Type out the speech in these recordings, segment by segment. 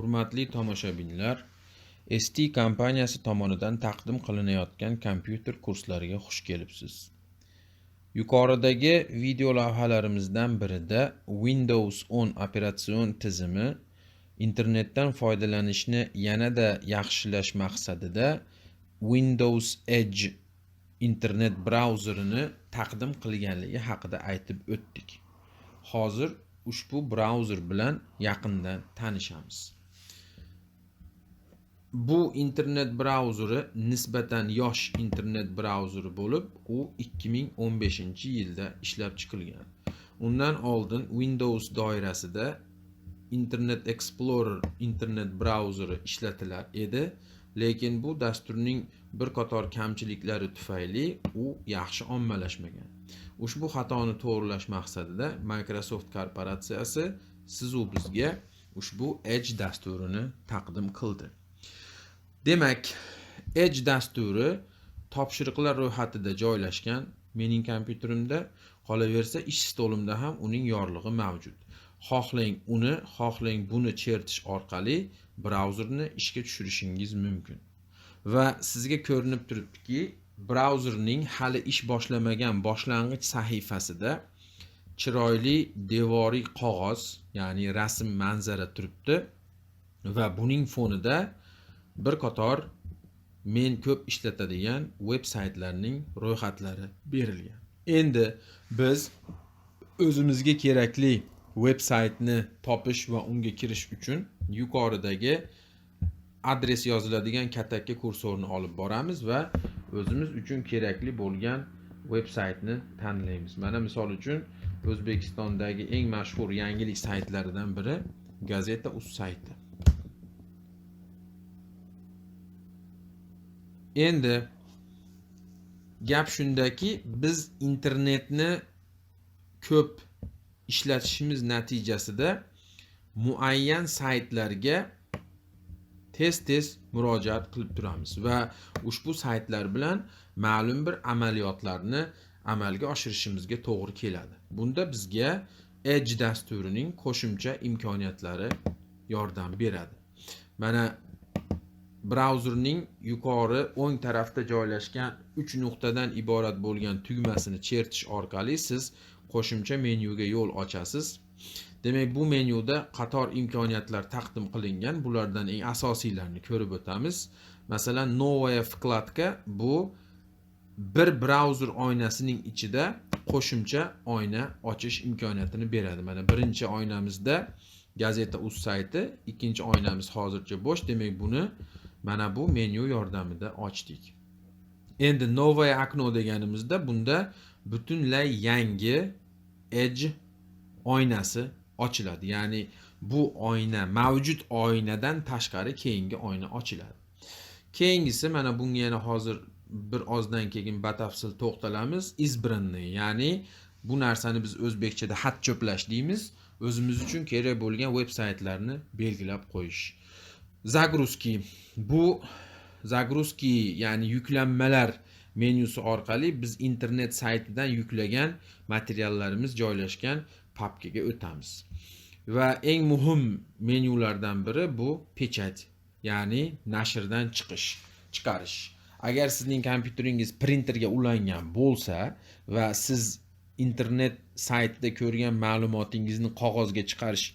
Hurmatli tomoshabinlar, ST kompaniyasi tomonidan taqdim qilinayotgan kompyuter kurslariga xush kelibsiz. Yuqoridagi video lavhalarimizdan birida Windows 10 operatsion tizimi internetdan foydalanishni yanada yaxshilash maqsadida Windows Edge internet brauzerini taqdim qilganligi haqida aytib o'tdik. Hozir ushbu brauzer bilan yaqindan tanishamiz. Bu internet brauzeri nisbatan yosh internet brauzeri bo'lib, u 2015-yilda ishlab chiqilgan. Undan oldin Windows doirasida Internet Explorer internet brauzeri ishlatilar edi, lekin bu dasturning bir qator kamchiliklari tufayli u yaxshi ommalashmagan. Ushbu xatoni to'g'rilash maqsadida Microsoft korporatsiyasi sizu bizga ushbu Edge dasturini taqdim qildi. Demak, Edge dasturi topshiriqlar ro'yxatida joylashgan. Mening kompyuterimda qolaversa ish stolimda ham uning yorlig'i mavjud. Xohlang uni, xohlang buni chertish orqali brauzerni ishga tushirishingiz mumkin. Va sizga ko'rinib turibdiki, brauzerning hali ish boshlamagan boshlang'ich sahifasida chiroyli devoriy qog'oz, ya'ni rasm manzara turibdi va buning fonida bir qator men ko'p ishlatadigan veb saytlarning ro'yxatlari berilgan. Endi biz o'zimizga kerakli veb saytni topish va unga kirish uchun yuqoridagi adres yoziladigan katakka kursorni olib boramiz va o'zimiz uchun kerakli bo'lgan veb saytni tanlaymiz. Mana misol uchun O'zbekistondagi eng mashhur yangilik saytlaridan biri Gazeta.uz sayti. Endi gap shundaki, biz internetni ko'p ishlatishimiz natijasida muayyan saytlarga tez-tez murojaat qilib turamiz va ushbu saytlar bilan ma'lum bir amaliyotlarni amalga oshirishimizga to'g'ri keladi. Bunda bizga Edge dasturining qo'shimcha imkoniyatlari yordam beradi. Mana brauzerning yuqori o'ng tarafda joylashgan 3 nuqtadan iborat bo'lgan tugmasini chertish orqali siz qo'shimcha menyuga yo'l ochasiz. Demak, bu menyuda qator imkoniyatlar taqdim qilingan. Bulardan eng asosiylarini ko'rib o'tamiz. Masalan, Novaya вкладка bu bir brauzer oynasining ichida qo'shimcha oyna ochish imkoniyatini beradi. Mana birinchi oynamizda Gazeta.uz sayti, ikkinchi oynamiz hozircha bo'sh. Demak, buni mana bu menyu yordamida ochdik. Endi новое окно deganimizda bunda butunlay yangi Edge oynasi ochiladi. Ya'ni bu oyna mavjud oynadan tashqari keyingi oyna ochiladi. Keyingisi mana bunga yana hozir bir ozdan keyin batafsil to'xtalamiz. избранный ya'ni bu narsani biz o'zbekchada xat cho'plash deymiz. O'zimiz uchun kerak bo'lgan veb saytlarni belgilab qo'yish. Zagruski bu Zagruski ya'ni yuklanmalar menyusi orqali biz internet saytidan yuklagan materiallarimiz joylashgan papkaga o'tamiz. Va eng muhim menyulardan biri bu pechat, ya'ni nashrdan chiqish, chiqarish. Agar sizning kompyuteringiz printerga ulangan bo'lsa va siz internet saytida ko'rgan ma'lumotingizni qog'ozga chiqarish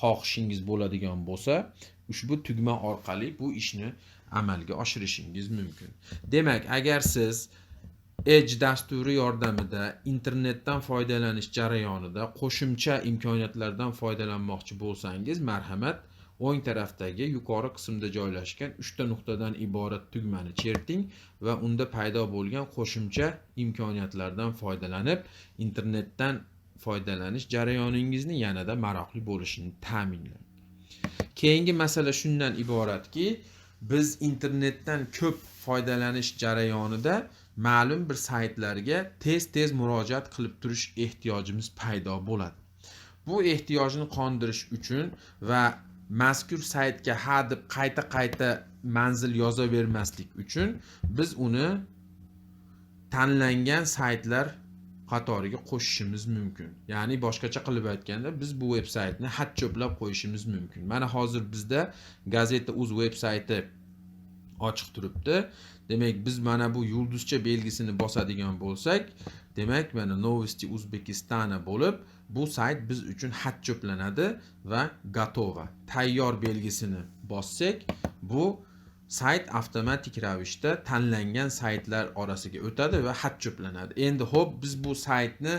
xohishingiz bo'ladigan bo'lsa, ushbu tugma orqali bu ishni amalga oshirishingiz mumkin. Demak, agar siz Edge dasturi yordamida internetdan foydalanish jarayonida qo'shimcha imkoniyatlardan foydalanmoqchi bo'lsangiz, marhamat, o'ng tarafdagi yuqori qismda joylashgan 3 ta nuqtadan iborat tugmani cherting va unda paydo bo'lgan qo'shimcha imkoniyatlardan foydalanib, internetdan foydalanish jarayoningizni yanada maroqli bo'lishini ta'minlang. Keyingi masala shundan iboratki, biz internetdan ko'p foydalanish jarayonida ma'lum bir saytlarga tez-tez murojaat qilib turish ehtiyojimiz paydo bo'ladi. Bu ehtiyojni qondirish uchun va mazkur saytga ha deb qayta-qayta manzil yozavermaslik uchun biz uni tanlangan saytlar qatoriga qo'shishimiz mumkin. Ya'ni boshqacha qilib aytganda biz bu veb saytni xat cho'plab qo'yishimiz mumkin. Mana hozir bizda gazeta uz veb sayti ochiq turibdi. Demak biz mana bu yulduzcha belgisini bosadigan bo'lsak demak mana novosti o'zbekistana bo'lib bu sayt biz uchun xat cho'planadi va готово tayyor belgisini bossak bu sayt avtomatik ravishda tanlangan saytlar orasiga o'tadi va xat cho'planadi. Endi ho'p biz bu saytni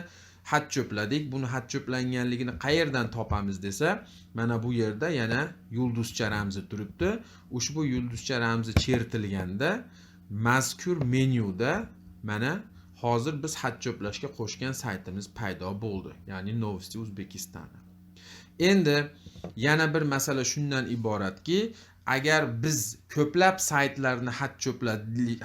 xat cho'pladik buni xat cho'planganligini qayerdan topamiz desa mana bu yerda yana yulduzcha ramzi turibdi. Ushbu yulduzcha ramzi chertilganda mazkur menyuda mana hozir biz xat cho'plashga qo'shgan saytimiz paydo bo'ldi ya'ni novosti uzbekistana endi yana bir masala shundan iboratki agar biz ko'plab saytlarni xat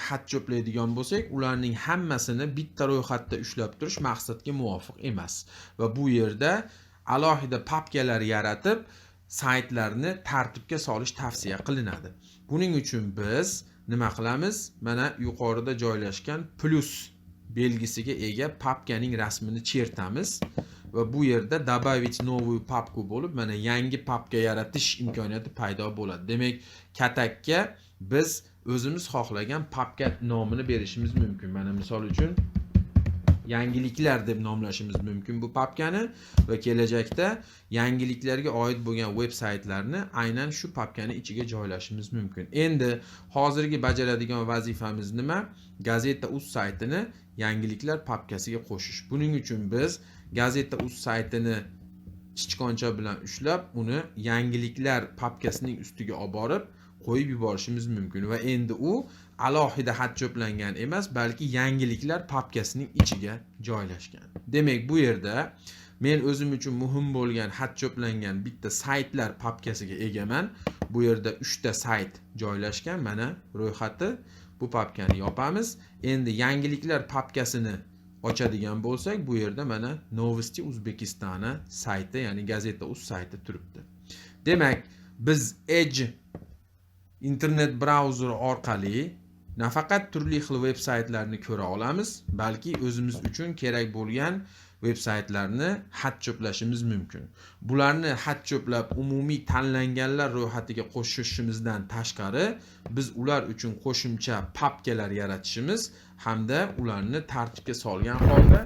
xat cho'playdigan bo'lsak ularning hammasini bitta ro'yxatda ushlab turish maqsadga muvofiq emas va bu yerda alohida papkalar yaratib saytlarni tartibga solish tavsiya qilinadi. Buning uchun biz nima qilamiz? Mana yuqorida joylashgan plus belgisiga ega papkaning rasmini chertamiz. Va bu yerda добавить новую papku bo'lib mana yangi papka yaratish imkoniyati paydo bo'ladi. Demak katakka biz o'zimiz xohlagan papka nomini berishimiz mumkin. Mana misol uchun yangiliklar deb nomlashimiz mumkin bu papkani va kelajakda yangiliklarga oid bo'lgan veb saytlarni aynan shu papkani ichiga joylashimiz mumkin. Endi hozirgi bajaradigan vazifamiz nima? Gazeta uz saytini yangiliklar papkasiga qo'shish. Buning uchun biz gazeta uz saytini sichqoncha bilan ushlab uni yangiliklar papkasining ustiga olib borib qo'yib yuborishimiz mumkin va endi u alohida xat cho'plangan emas balki yangiliklar papkasining ichiga joylashgan. Demak bu yerda men o'zim uchun muhim bo'lgan xat cho'plangan bitta saytlar papkasiga egaman. Bu yerda uchta sayt joylashgan. Mana ro'yxati bu papkani yopamiz. Endi yangiliklar papkasini ochadigan bo'lsak bu yerda mana novosti o'zbekistoni sayti ya'ni gazeta uz sayti turibdi. Demak biz edge internet brauzeri orqali nafaqat turli xil veb saytlarni ko'ra olamiz balki o'zimiz uchun kerak bo'lgan veb saytlarni xat cho'plashimiz mumkin. Bularni xat cho'plab umumiy tanlanganlar ro'yxatiga qo'shishimizdan tashqari biz ular uchun qo'shimcha papkalar yaratishimiz hamda ularni tartibga solgan holda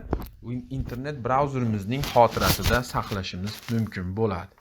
internet brauzerimizning xotirasida saqlashimiz mumkin bo'ladi.